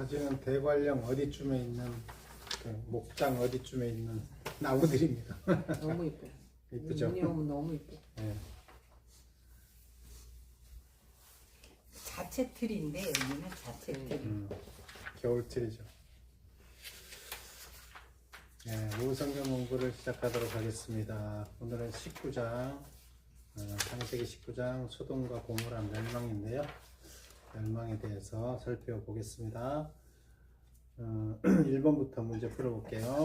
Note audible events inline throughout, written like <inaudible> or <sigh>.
사진은 대관령 어디쯤에 있는 그 목장 어디쯤에 있는 나무들입니다. <laughs> 너무 이뻐. 이쁘죠? 눈이 오면 너무 이뻐. 예. 자체 틀인데 여기는 자체 틀. 음, 겨울틀이죠. 네, 오성경 공부를 시작하도록 하겠습니다. 오늘은 19장, 어, 창세기 19장 소돔과 고모란 멸망인데요. 멸망에 대해서 살펴보겠습니다. 어, <clears throat> 1번부터 문제 풀어볼게요.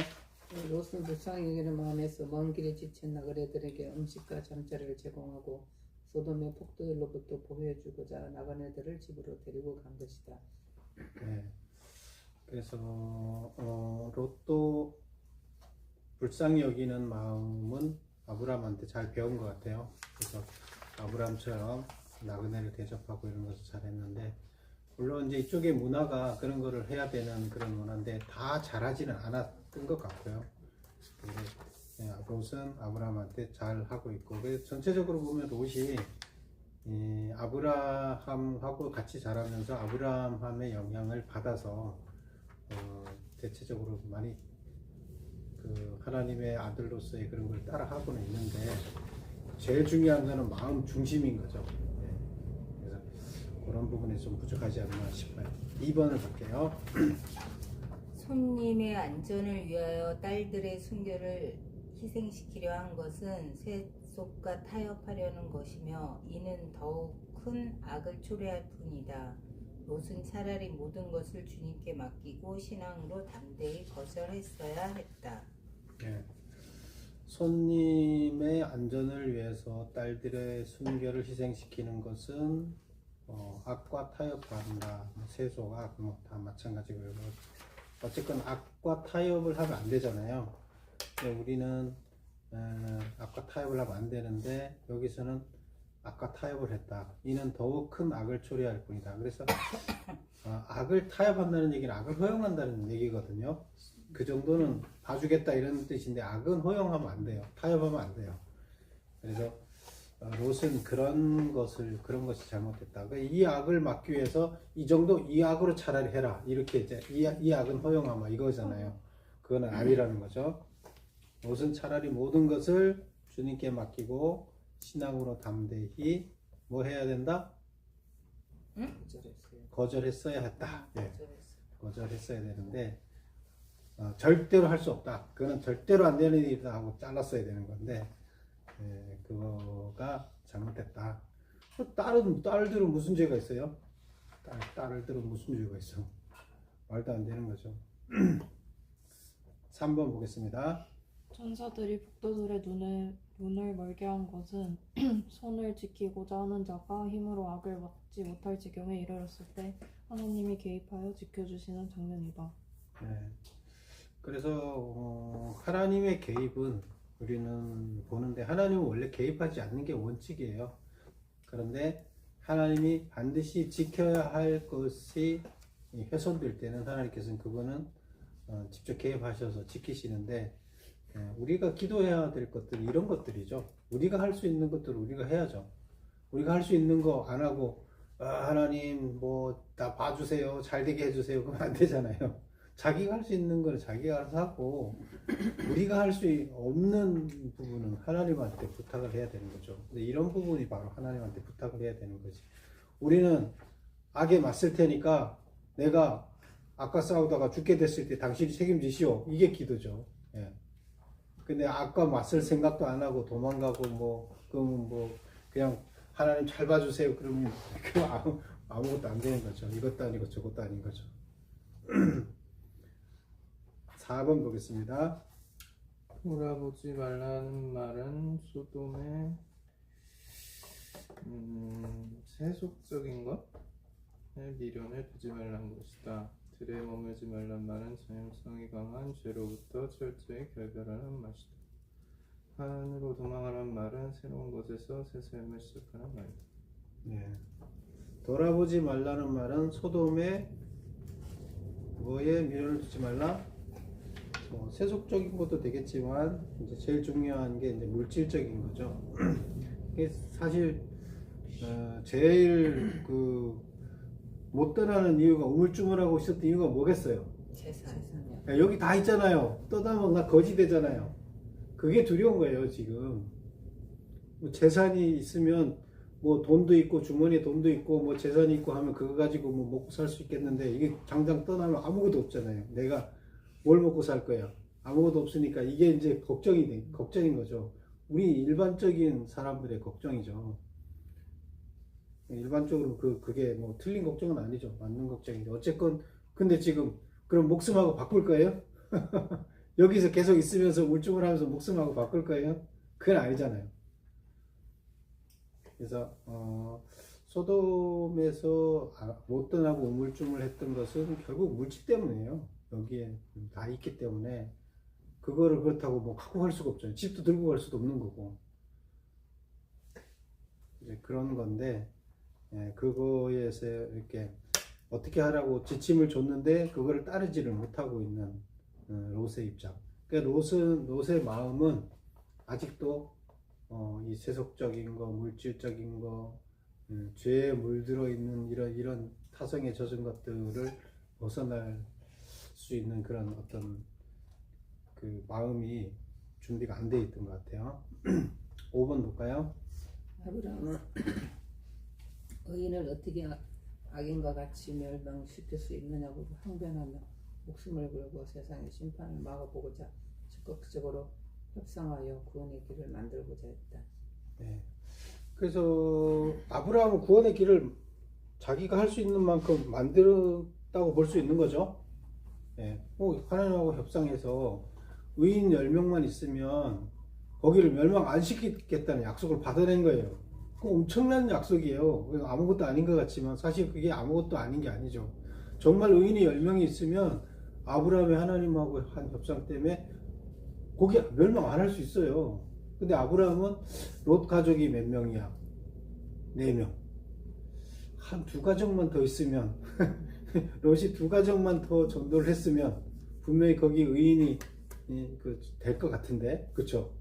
롯은 불쌍히 여기는 마음에서 먼 길에 지친 나그네들에게 음식과 잠자리를 제공하고 소돔의 폭도들로부터 보호해주고자 나그네들을 집으로 데리고 간 것이다. 네. 그래서 어, 롯도 불쌍히 여기는 마음은 아브라함한테 잘 배운 것 같아요. 그래서 아브라함처럼 나그네를 대접하고 이런 것을 잘했는데 물론 이제 이쪽의 문화가 그런 거를 해야 되는 그런 문화인데 다 잘하지는 않았던 것 같고요. 근데 예, 롯은 아브라함한테 잘 하고 있고 그래서 전체적으로 보면 롯이 이 아브라함하고 같이 자라면서 아브라함의 영향을 받아서 어, 대체적으로 많이 그 하나님의 아들로서의 그런 걸 따라하고는 있는데 제일 중요한 거는 마음 중심인 거죠. 그런 부분에 좀 부족하지 않나 싶어요. 2번을 볼게요. <clears throat> 손님의 안전을 위하여 딸들의 순결을 희생시키려 한 것은 세속과 타협하려는 것이며 이는 더욱 큰 악을 초래할 뿐이다. 롯은 차라리 모든 것을 주님께 맡기고 신앙으로 담대히 거절했어야 했다. 예. 손님의 안전을 위해서 딸들의 순결을 희생시키는 것은 어, 악과 타협한다. 뭐 세속, 악, 뭐 다 마찬가지고요. 뭐 어쨌건 악과 타협을 하면 안 되잖아요. 우리는 에, 악과 타협을 하면 안 되는데 여기서는 악과 타협을 했다. 이는 더욱 큰 악을 초래할 뿐이다. 그래서 어, 악을 타협한다는 얘기는 악을 허용한다는 얘기거든요. 그 정도는 봐주겠다 이런 뜻인데 악은 허용하면 안 돼요. 타협하면 안 돼요. 그래서 어, 롯은 그런 것을 그런 것이 잘못됐다. 그이 악을 막기 위해서 이 정도 이 악으로 차라리 해라 이렇게 이제 이, 이 악은 허용하마 이거잖아요. 그거는 아니라는 거죠. 롯은 차라리 모든 것을 주님께 맡기고 신앙으로 담대히 뭐 해야 된다? 거절했어야 했다. 예. 거절했어. 거절했어야 되는데 어, 절대로 할 수 없다. 그거는 절대로 안 되는 일이다 하고 잘랐어야 되는 건데 예, 그거가 잘못됐다. 그 딸은 딸들은 무슨 죄가 있어요? 딸 딸들은 무슨 죄가 있어? 말도 안 되는 거죠. <clears throat> 3번 보겠습니다. 천사들이 북도들의 눈을, 눈을 멀게 한 것은 <clears throat> 손을 지키고자 하는 자가 힘으로 악을 막지 못할 지경에 이르렀을 때 하나님이 개입하여 지켜주시는 장면이다. 네. 그래서 어, 하나님의 개입은 우리는 보는데 하나님은 원래 개입하지 않는 게 원칙이에요. 그런데 하나님이 반드시 지켜야 할 것이 훼손될 때는 하나님께서는 그거는 어, 직접 개입하셔서 지키시는데 예, 우리가 기도해야 될 것들이 이런 것들이죠. 우리가 할 수 있는 것들을 우리가 해야죠. 우리가 할 수 있는 거 안 하고 아, 하나님 뭐다 봐주세요 잘 되게 해주세요 그러면 안 되잖아요. 자기가 할 수 있는 걸 자기가 알아서 하고 우리가 할 수 없는 부분은 하나님한테 부탁을 해야 되는 거죠. 근데 이런 부분이 바로 하나님한테 부탁을 해야 되는 거지. 우리는 악에 맞설 테니까 내가 아까 싸우다가 죽게 됐을 때 당신이 책임지시오. 이게 기도죠. 예. 근데 악과 맞설 생각도 안 하고 도망가고 뭐 그러면 뭐 그냥 하나님 잘 봐주세요. 그러면 <laughs> 그 아무 아무것도 안 되는 거죠. 이것도 아니고 저것도 아닌 거죠. <clears throat> 4번 보겠습니다. 돌아보지 말라는 말은 소돔의 음, 세속적인 것의 미련을 두지 말라는 것이다. 들에 머물지 말란 말은 전염성이 강한 죄로부터 철저히 결별하는 맛이다. 한으로 도망하란 말은 새로운 곳에서 새 삶을 시작하는 말이다. 네. 돌아보지 말라는 말은 소돔에 뭐에 미련을 두지 말라? 뭐 세속적인 것도 되겠지만 이제 제일 중요한 게 이제 물질적인 거죠. <clears throat> 이게 사실 어, 제일 그못 떠나는 이유가 우물쭈물하고 있었던 이유가 뭐겠어요? 재산. 야, 여기 다 있잖아요. 떠나면 나 거지 되잖아요. 그게 두려운 거예요, 지금. 뭐 재산이 있으면 뭐 돈도 있고 주머니에 돈도 있고 뭐 재산이 있고 하면 그거 가지고 뭐 먹고 살 수 있겠는데 이게 당장 떠나면 아무것도 없잖아요. 내가 뭘 먹고 살 거야? 아무것도 없으니까 이게 이제 걱정이 돼, 걱정인 거죠. 우리 일반적인 사람들의 걱정이죠. 일반적으로 그 그게 뭐 틀린 걱정은 아니죠. 맞는 걱정이죠. 어쨌건 근데 지금 그럼 목숨하고 바꿀 거예요? <laughs> 여기서 계속 있으면서 물증을 하면서 목숨하고 바꿀 거예요? 그건 아니잖아요. 그래서 어, 소돔에서 아, 못 떠나고 우물쭈물 했던 것은 결국 물질 때문이에요. 여기에 다 있기 때문에 그거를 그렇다고 뭐 갖고 갈 수가 없잖아요. 집도 들고 갈 수도 없는 거고. 이제 그런 건데 예, 그거에서 이렇게 어떻게 하라고 지침을 줬는데 그거를 따르지를 못하고 있는 어, 롯의 입장. 그러니까 롯은 롯의 마음은 아직도 어, 이 세속적인 거, 물질적인 거, 음, 죄에 물들어 있는 이런 이런 타성에 젖은 것들을 벗어날 수 있는 그런 어떤 그 마음이 준비가 안 돼 있던 것 같아요. <clears throat> 5번 볼까요? 아브라함은 <clears throat> 의인을 어떻게 악- 악인과 같이 멸망시킬 수 있느냐고 항변하며 목숨을 걸고 세상의 심판을 막아보고자 적극적으로 협상하여 구원의 길을 만들고자 했다. 네. 그래서 아브라함은 구원의 길을 자기가 할 수 있는 만큼 만들었다고 볼 수 있는 거죠. 예. 뭐 하나님하고 협상해서 의인 10명만 있으면 거기를 멸망 안 시키겠다는 약속을 받아낸 거예요. 그 엄청난 약속이에요. 아무것도 아닌 것 같지만 사실 그게 아무것도 아닌 게 아니죠. 정말 의인이 10명이 있으면 아브라함이 하나님하고 한 협상 때문에 거기 멸망 안 할 수 있어요. 근데 아브라함은 롯 가족이 몇 명이야? 네 명. 한 두 가족만 더 있으면 <laughs> <laughs> 롯이 두 가족만 더 전도를 했으면 분명히 거기 의인이 그 될 것 같은데, 그렇죠?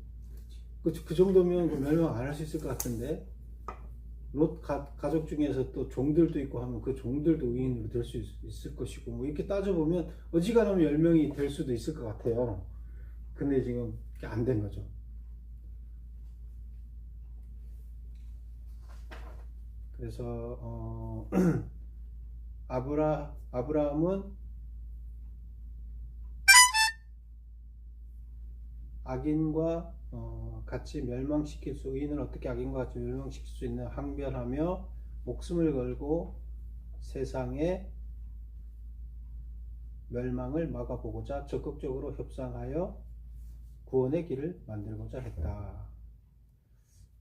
그, 그 정도면 그 멸망 안 할 수 있을 것 같은데 롯 가, 가족 중에서 또 종들도 있고 하면 그 종들도 의인으로 될 수 있을 것이고 뭐 이렇게 따져보면 어지간하면 10명이 될 수도 있을 것 같아요. 근데 지금 안 된 거죠. 그래서 어, <clears throat> 아브라 아브라함은 악인과 어, 같이 멸망시킬 수 의인을 어떻게 악인과 같이 멸망시킬 수 있나 항변하며 목숨을 걸고 세상의 멸망을 막아보고자 적극적으로 협상하여 구원의 길을 만들고자 했다.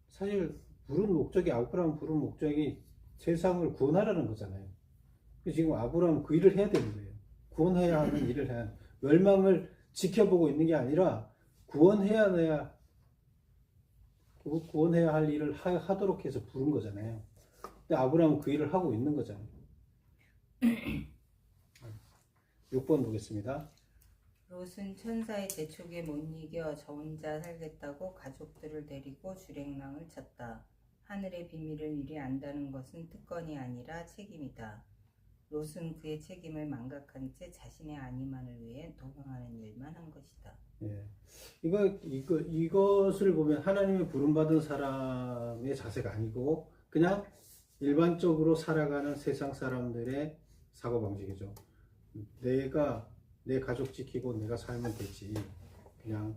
사실 부른 목적이 아브라함 부른 목적이 세상을 구원하라는 거잖아요. 그래서 지금 아브라함 그 일을 해야 되는 거예요. 구원해야 하는 일을 해야 멸망을 지켜보고 있는 게 아니라 구원해야 해야 구- 구원해야 할 일을 하, 하도록 해서 부른 거잖아요. 근데 아브라함은 그 일을 하고 있는 거잖아요. <clears throat> 6번 보겠습니다. 롯은 천사의 재촉에 못 이겨 저 혼자 살겠다고 가족들을 데리고 주랭랑을 쳤다. 하늘의 비밀을 미리 안다는 것은 특권이 아니라 책임이다. 롯은 그의 책임을 망각한 채 자신의 안위만을 위해 도망하는 일만 한 것이다. 예. 이거, 이거, 이것을 보면 하나님의 부름받은 사람의 자세가 아니고, 그냥 일반적으로 살아가는 세상 사람들의 사고 방식이죠. 내가, 내 가족 지키고 내가 살면 되지. 그냥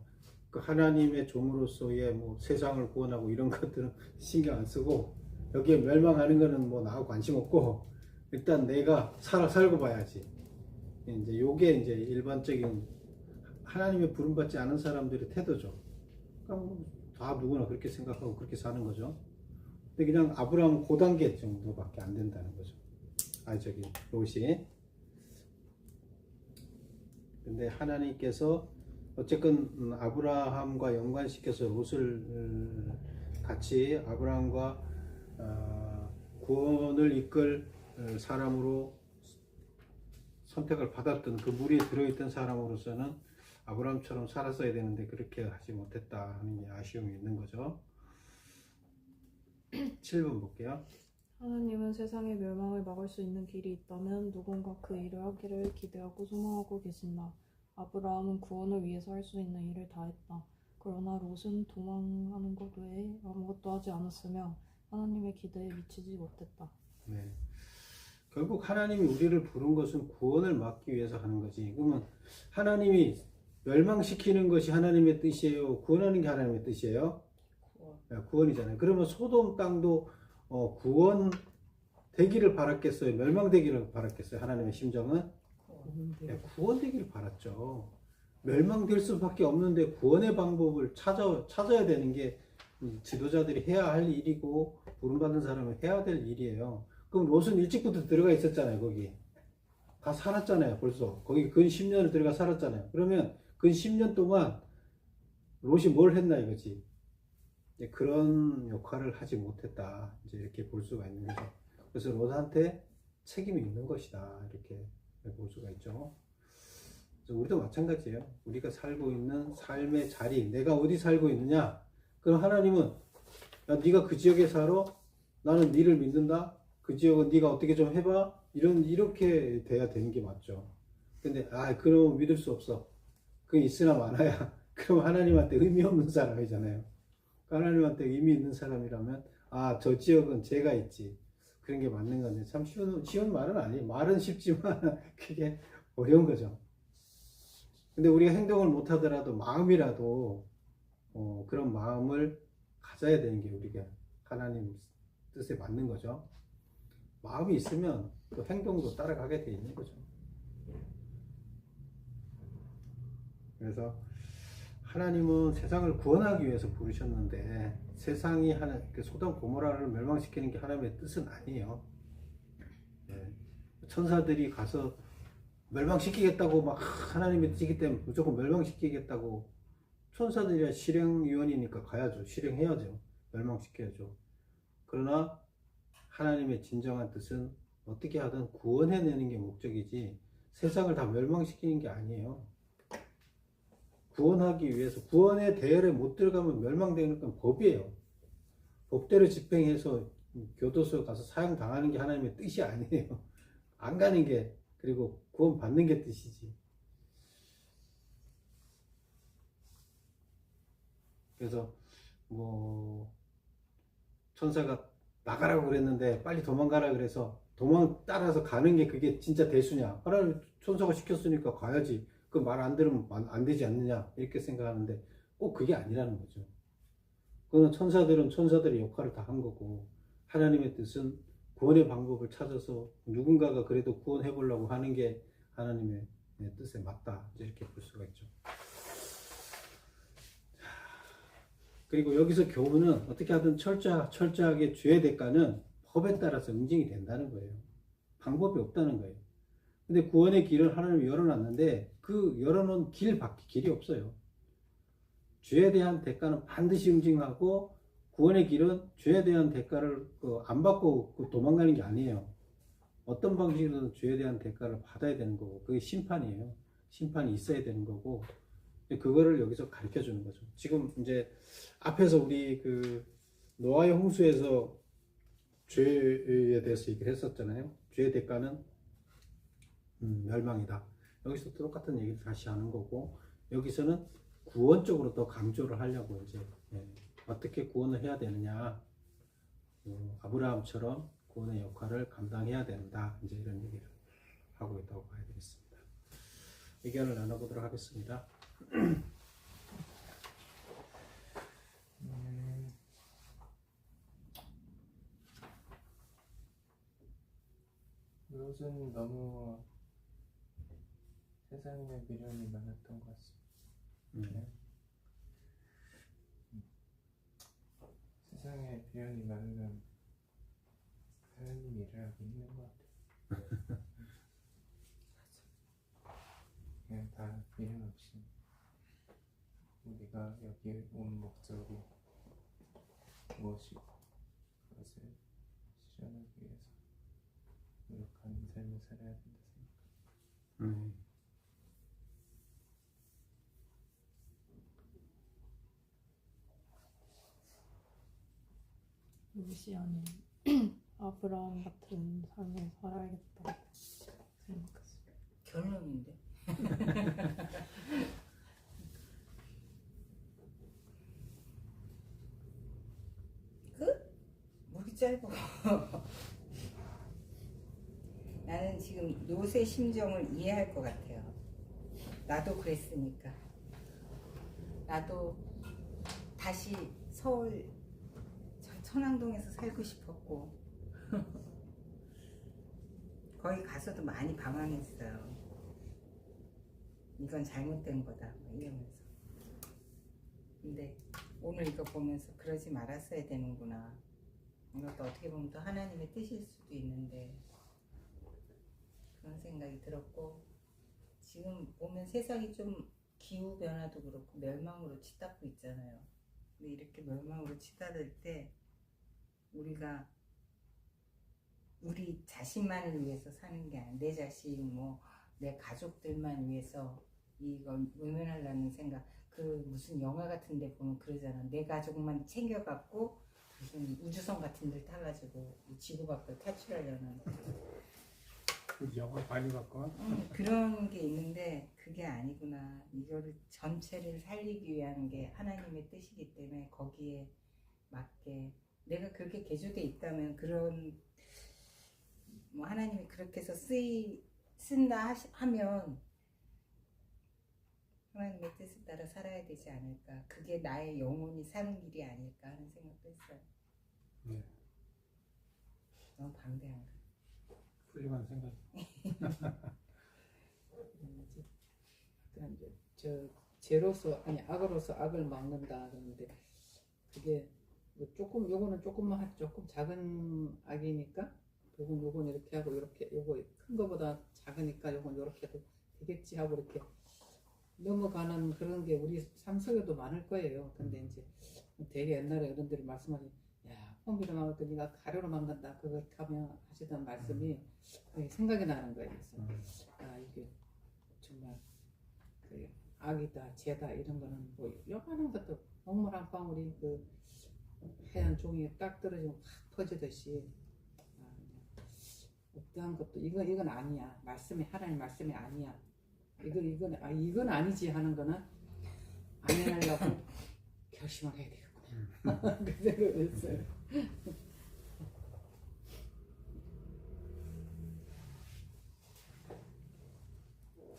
그 하나님의 종으로서의 뭐 세상을 구원하고 이런 것들은 <laughs> 신경 안 쓰고, 여기에 멸망하는 거는 뭐 나하고 관심 없고, 일단 내가 살아, 살고 봐야지. 이제 요게 이제 일반적인 하나님의 부름받지 않은 사람들의 태도죠. 그러니까 뭐다 누구나 그렇게 생각하고 그렇게 사는 거죠. 근데 그냥 아브라함은 그 단계 정도밖에 안 된다는 거죠. 아 저기 롯이. 근데 하나님께서 어쨌건 음, 아브라함과 연관시켜서 롯을 음, 같이 아브라함과 어, 구원을 이끌 어, 사람으로 선택을 받았던 그 무리에 들어있던 사람으로서는 아브라함처럼 살았어야 되는데 그렇게 하지 못했다 하는 게 아쉬움이 있는 거죠. <clears throat> 7번 볼게요. 하나님은 세상의 멸망을 막을 수 있는 길이 있다면 누군가 그 일을 하기를 기대하고 소망하고 계신다. 아브라함은 구원을 위해서 할 수 있는 일을 다 했다. 그러나 롯은 도망하는 것 외에 아무것도 하지 않았으며 하나님의 기대에 미치지 못했다. 네. 결국 하나님이 우리를 부른 것은 구원을 막기 위해서 하는 거지. 그러면 하나님이 멸망시키는 것이 하나님의 뜻이에요. 구원하는 게 하나님의 뜻이에요. 구원. 야, 구원이잖아요. 그러면 소돔 땅도 어, 구원 되기를 바랐겠어요. 멸망되기를 바랐겠어요. 하나님의 심정은 구원되고 야, 구원 되기를 바랐죠. 멸망될 수밖에 없는데 구원의 방법을 찾아 찾아야 되는 게 음, 지도자들이 해야 할 일이고 부름받는 사람은 해야 될 일이에요. 그럼 롯은 일찍부터 들어가 있었잖아요. 거기 다 살았잖아요. 벌써 거기 근 10년을 들어가 살았잖아요. 그러면 근 10년 동안 롯이 뭘 했나 이거지. 그런 역할을 하지 못했다. 이제 이렇게 볼 수가 있는 거죠. 그래서 롯한테 책임이 있는 것이다. 이렇게 볼 수가 있죠. 그래서 우리도 마찬가지예요. 우리가 살고 있는 삶의 자리, 내가 어디 살고 있느냐? 그럼 하나님은 야, 네가 그 지역에 살아? 나는 네를 믿는다. 그 지역은 네가 어떻게 좀 해봐. 이런 이렇게 돼야 되는 게 맞죠. 근데 아 그럼 믿을 수 없어. 그 있으나 마나야. <laughs> 그럼 하나님한테 의미 없는 사람이잖아요. 하나님한테 의미 있는 사람이라면 아 저 지역은 제가 있지. 그런 게 맞는 건데 참 쉬운 쉬운 말은 아니에요. 말은 쉽지만 <laughs> 그게 어려운 거죠. 근데 우리가 행동을 못 하더라도 마음이라도 어, 그런 마음을 가져야 되는 게 우리가 하나님 뜻에 맞는 거죠. 마음이 있으면 또 행동도 따라가게 돼 있는 거죠. 그래서 하나님은 세상을 구원하기 위해서 부르셨는데 세상이 하나 그 소돔 고모라를 멸망시키는 게 하나님의 뜻은 아니에요. 예. 천사들이 가서 멸망시키겠다고 막 하나님의 뜻이기 때문에 무조건 멸망시키겠다고 천사들이야 실행위원이니까 가야죠. 실행해야죠. 멸망시켜야죠. 그러나 하나님의 진정한 뜻은 어떻게 하든 구원해내는 게 목적이지 세상을 다 멸망시키는 게 아니에요. 구원하기 위해서 구원의 대열에 못 들어가면 멸망되는 건 법이에요. 법대로 집행해서 교도소 가서 사형 당하는 게 하나님의 뜻이 아니에요. <laughs> 안 가는 게 그리고 구원 받는 게 뜻이지. 그래서 뭐 천사가 나가라고 그랬는데 빨리 도망가라 그래서 도망 따라서 가는 게 그게 진짜 대수냐? 하나님 천사가 시켰으니까 가야지. 그 말 안 들으면 안- 안 되지 않느냐? 이렇게 생각하는데 꼭 그게 아니라는 거죠. 그거는 천사들은 천사들의 역할을 다 한 거고 하나님의 뜻은 구원의 방법을 찾아서 누군가가 그래도 구원해 보려고 하는 게 하나님의 뜻에 맞다. 이렇게 볼 수가 있죠. 그리고 여기서 교훈은 어떻게 하든 철저하, 철저하게 죄의 대가는 법에 따라서 인정이 된다는 거예요. 방법이 없다는 거예요. 근데 구원의 길을 하나님이 열어놨는데 그 열어놓은 길 밖에 길이 없어요. 죄에 대한 대가는 반드시 응징하고 구원의 길은 죄에 대한 대가를 그안 받고 그 도망가는 게 아니에요. 어떤 방식으로든 죄에 대한 대가를 받아야 되는 거고 그게 심판이에요. 심판이 있어야 되는 거고 그거를 여기서 가르쳐 주는 거죠. 지금 이제 앞에서 우리 그 노아의 홍수에서 죄에 대해서 얘기를 했었잖아요. 죄의 대가는 음, 멸망이다. 여기서 또 똑같은 얘기를 다시 하는 거고 여기서는 구원적으로 더 강조를 하려고 이제 예, 어떻게 구원을 해야 되느냐 어, 아브라함처럼 구원의 역할을 감당해야 된다. 이제 이런 얘기를 하고 있다고 봐야 되겠습니다. 의견을 나눠보도록 하겠습니다. 음, 롯은 너무 세상에 미련이 많았던 것 같습니다. 음, 세상에 미련이 많으면 하나님 일을 하기 힘든 것 같아요. <laughs> 그냥 다 미련 없이 우리가 여기 온 목적이 무엇이고 그것을 실현하기 위해서 노력하는 삶을 살아야 된다 생각합니다. 음, 루시아는 <clears throat> 아브라함 같은 삶을 살아야겠다고 생각했어요. 결론인데. <laughs> 끝? 목이 짧아. <laughs> 나는 지금 노세 심정을 이해할 것 같아요. 나도 그랬으니까. 나도 다시 서울 저 천왕동에서 살고 싶었고 <laughs> 거기 가서도 많이 방황했어요. 이건 잘못된 거다 뭐 이러면서 근데 오늘 이거 보면서 그러지 말았어야 되는구나 이것도 어떻게 보면 또 하나님의 뜻일 수도 있는데 그런 생각이 들었고 지금 보면 세상이 좀 기후 변화도 그렇고 멸망으로 치닫고 있잖아요. 근데 이렇게 멸망으로 치닫을 때 우리가 우리 자신만을 위해서 사는 게 아니라 내 자신 뭐 내 가족들만 위해서 이걸 외면하려는 생각 그 무슨 영화 같은 데 보면 그러잖아. 내 가족만 챙겨갖고 무슨 우주선 같은 데 타가지고 이 지구 밖을 탈출하려는 그 영화 많이 음, 그런 게 있는데 그게 아니구나. 이거를 전체를 살리기 위한 게 하나님의 뜻이기 때문에 거기에 맞게 내가 그렇게 개조돼 있다면 그런 뭐 하나님이 그렇게 해서 쓰이 쓴다 하시, 하면 하나님의 뜻에 따라 살아야 되지 않을까 그게 나의 영혼이 사는 길이 아닐까 하는 생각도 했어요 네. 너무 방대한가 훌륭한 생각. <laughs> 음, 이제 저 죄로서 아니 악으로서 악을 막는다 그러는데 그게 뭐 조금 요거는 조금만 하- 조금 작은 악이니까 요건 요건 이렇게 하고 이렇게 요거 큰 거보다 작으니까 요건 요렇게 해도 되겠지 하고 이렇게 넘어가는 그런 게 우리 삶 속에도 많을 거예요. 근데 이제 되게 옛날에 어른들이 말씀하신 야 폼비로 막을 거 네가 가료로 막는다 그거 하면 하시던 말씀이 그게 생각이 나는 거예요. 그래서 음. 아 이게 정말 그 악이다 죄다 이런 거는 뭐 요만한 것도 먹물 한 방울이 그 하얀 종이에 딱 떨어지면 확 퍼지듯이 아, 어떠한 것도 이건 이건 아니야 말씀이 하나님 말씀이 아니야 이거 이건 아 이건 아니지 하는 거는 안 해내려고 <laughs> 결심을 해야 되겠구나 <laughs> 그 생각을 했어요.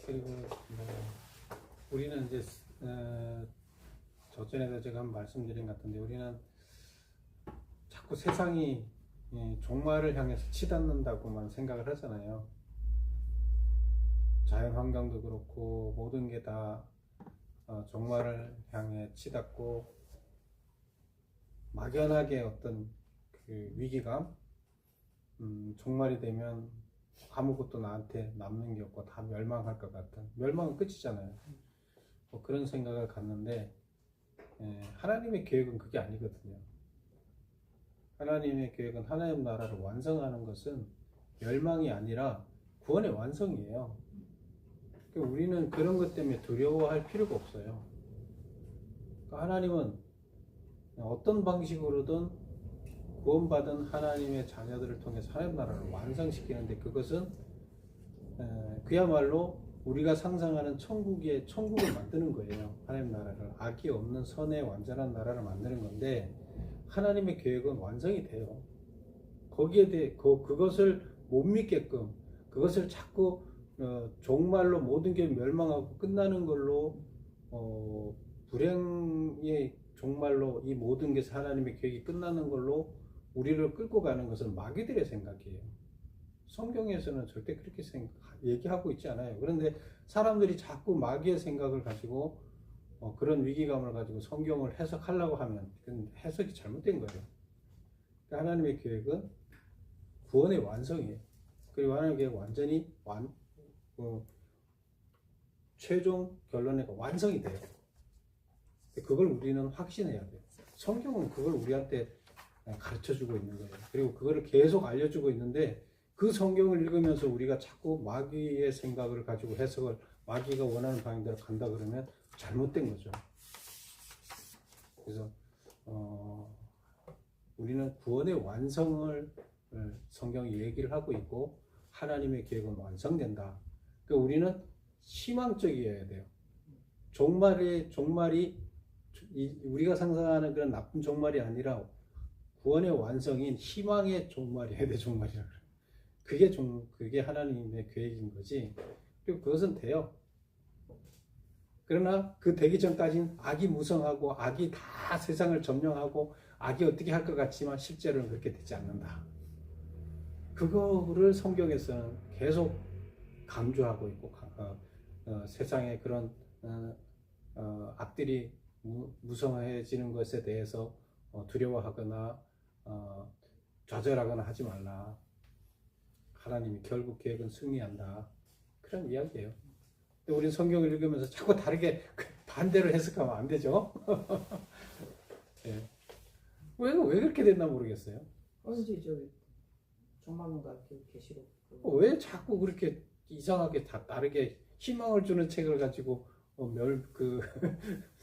그리고 뭐 우리는 이제 어, 저전에도 제가 한 말씀드린 것 같은데 우리는 자꾸 세상이 예, 종말을 향해서 치닫는다고만 생각을 하잖아요. 자연 환경도 그렇고 모든 게다 어, 종말을 향해 치닫고 막연하게 어떤 그 위기감, 음, 종말이 되면 아무것도 나한테 남는 게 없고 다 멸망할 것 같은 멸망은 끝이잖아요. 뭐 그런 생각을 갖는데 예, 하나님의 계획은 그게 아니거든요. 하나님의 계획은 하나님 나라를 완성하는 것은 멸망이 아니라 구원의 완성이에요. 그러니까 우리는 그런 것 때문에 두려워할 필요가 없어요. 그러니까 하나님은 어떤 방식으로든 구원받은 하나님의 자녀들을 통해서 하나님 나라를 완성시키는데 그것은 에, 그야말로 우리가 상상하는 천국의 천국을 만드는 거예요. 하나님 나라를 악이 없는 선의 완전한 나라를 만드는 건데 하나님의 계획은 완성이 돼요. 거기에 대해 그, 그것을 못 믿게끔 그것을 자꾸 어, 종말로 모든 게 멸망하고 끝나는 걸로 어, 불행의 종말로 이 모든 게 하나님의 계획이 끝나는 걸로 우리를 끌고 가는 것은 마귀들의 생각이에요. 성경에서는 절대 그렇게 생각, 얘기하고 있지 않아요. 그런데 사람들이 자꾸 마귀의 생각을 가지고 어, 그런 위기감을 가지고 성경을 해석하려고 하면 해석이 잘못된 거예요. 하나님의 계획은 구원의 완성이에요. 그리고 하나님의 계획 완전히 완, 어, 최종 결론에 완성이 돼요. 그걸 우리는 확신해야 돼요. 성경은 그걸 우리한테 가르쳐 주고 있는 거예요. 그리고 그거를 계속 알려주고 있는데 그 성경을 읽으면서 우리가 자꾸 마귀의 생각을 가지고 해석을 마귀가 원하는 방향대로 간다 그러면 잘못된 거죠. 그래서 어, 우리는 구원의 완성을 성경이 얘기를 하고 있고 하나님의 계획은 완성된다. 그러니까 우리는 희망적이어야 돼요. 종말의 종말이 이- 우리가 상상하는 그런 나쁜 종말이 아니라 구원의 완성인 희망의 종말이어야 돼 종말이라 그래. 그게 종 그게 하나님의 계획인 거지. 그리고 그것은 돼요. 그러나 그 되기 전까지는 악이 무성하고 악이 다 세상을 점령하고 악이 어떻게 할 것 같지만 실제로는 그렇게 되지 않는다. 그거를 성경에서는 계속 강조하고 있고 어, 어, 세상에 그런 어, 어, 악들이 무, 무성해지는 것에 대해서 어, 두려워하거나 어, 좌절하거나 하지 말라. 하나님이 결국 계획은 승리한다. 그런 이야기예요. 근데 우리는 성경을 읽으면서 자꾸 다르게 그 반대로 해석하면 안 되죠. <laughs> 예. 왜, 왜 그렇게 됐나 모르겠어요. 언제 저 종말론가 그 계시록 그왜 자꾸 그렇게 이상하게 다 다르게 희망을 주는 책을 가지고 어, 멸, 그, <laughs>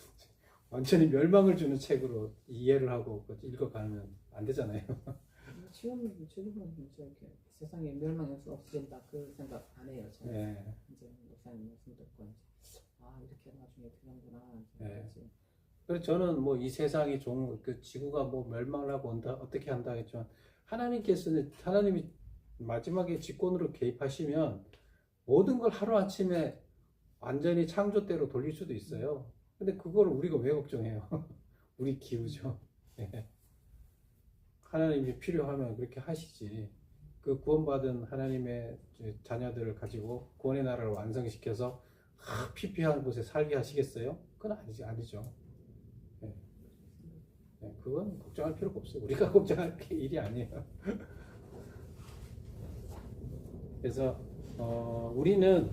완전히 멸망을 주는 책으로 이해를 하고 그 읽어가면 안 되잖아요. <laughs> 지금 지금은 저렇게 세상에 멸망해서 없어진다 그 생각 안 해요. 저는 예. 이제 목사님 말씀 듣고 이제 아 이렇게 나중에 되는구나. 네. 이제 그래서 저는 뭐 이 세상이 종, 그 지구가 뭐 멸망을 하고 온다, 어떻게 한다 했지만, 하나님께서는, 하나님이 마지막에 직권으로 개입하시면 모든 걸 하루아침에 완전히 창조대로 돌릴 수도 있어요. 근데 그거를 우리가 왜 걱정해요? <laughs> 우리 기우죠. 예. <laughs> 하나님이 필요하면 그렇게 하시지. 그 구원받은 하나님의 자녀들을 가지고 구원의 나라를 완성시켜서 아, 피폐한 곳에 살게 하시겠어요? 그건 아니지, 아니죠. 예. 예, 그건 걱정할 필요가 없어요. 우리가 <laughs> 걱정할 게 일이 아니에요. 그래서 어, 우리는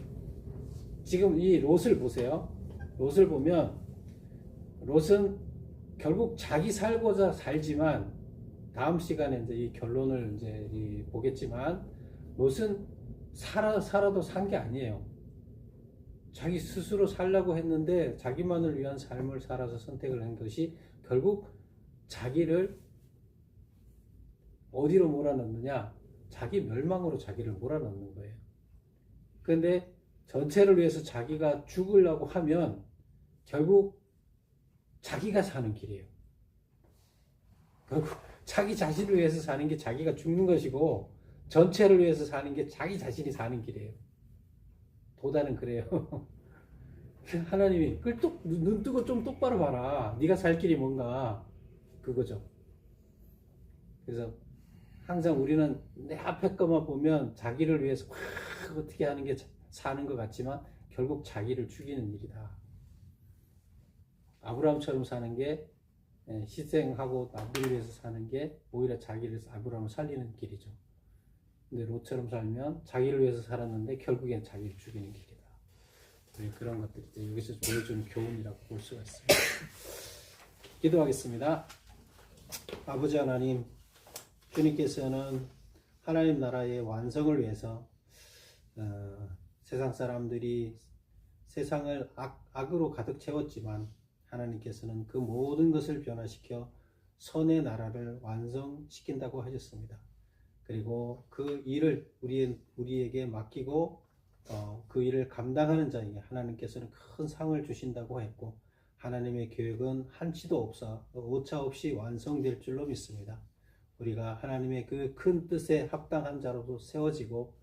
지금 이 롯을 보세요. 롯을 보면 롯은 결국 자기 살고자 살지만 다음 시간에 이제 이 결론을 이제 이 보겠지만 롯은 살아 살아도 산 게 아니에요. 자기 스스로 살려고 했는데 자기만을 위한 삶을 살아서 선택을 한 것이 결국 자기를 어디로 몰아넣느냐? 자기 멸망으로 자기를 몰아넣는 거예요. 그런데 전체를 위해서 자기가 죽으려고 하면 결국 자기가 사는 길이에요. 결국 자기 자신을 위해서 사는 게 자기가 죽는 것이고 전체를 위해서 사는 게 자기 자신이 사는 길이에요. 도다는 그래요. <laughs> 하나님이 끌똑 눈 뜨고 좀 똑바로 봐라. 네가 살 길이 뭔가 그거죠. 그래서 항상 우리는 내 앞에 것만 보면 자기를 위해서 막 어떻게 하는 게 사는 것 같지만 결국 자기를 죽이는 일이다. 아브라함처럼 사는 게 예, 희생하고 남들을 위해서 사는 게 오히려 자기를 아브라함을 살리는 길이죠. 근데 롯처럼 살면 자기를 위해서 살았는데 결국엔 자기를 죽이는 길이다. 네, 그런 것들이 이제 여기서 보여주는 교훈이라고 볼 수가 있습니다. 기도하겠습니다. 아버지 하나님, 주님께서는 하나님 나라의 완성을 위해서 어, 세상 사람들이 세상을 악, 악으로 가득 채웠지만 하나님께서는 그 모든 것을 변화시켜 선의 나라를 완성시킨다고 하셨습니다. 그리고 그 일을 우리, 우리에게 맡기고 어, 그 일을 감당하는 자에게 하나님께서는 큰 상을 주신다고 했고 하나님의 계획은 한치도 없어 오차 없이 완성될 줄로 믿습니다. 우리가 하나님의 그 큰 뜻에 합당한 자로도 세워지고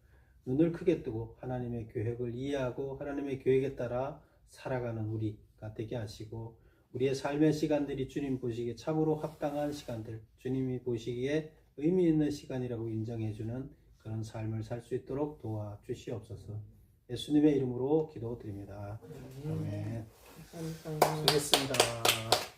눈을 크게 뜨고 하나님의 계획을 이해하고 하나님의 계획에 따라 살아가는 우리가 되게 하시고 우리의 삶의 시간들이 주님 보시기에 참으로 합당한 시간들, 주님이 보시기에 의미 있는 시간이라고 인정해주는 그런 삶을 살 수 있도록 도와 주시옵소서. 예수님의 이름으로 기도드립니다. 아멘. 감사합니다. 수고했습니다.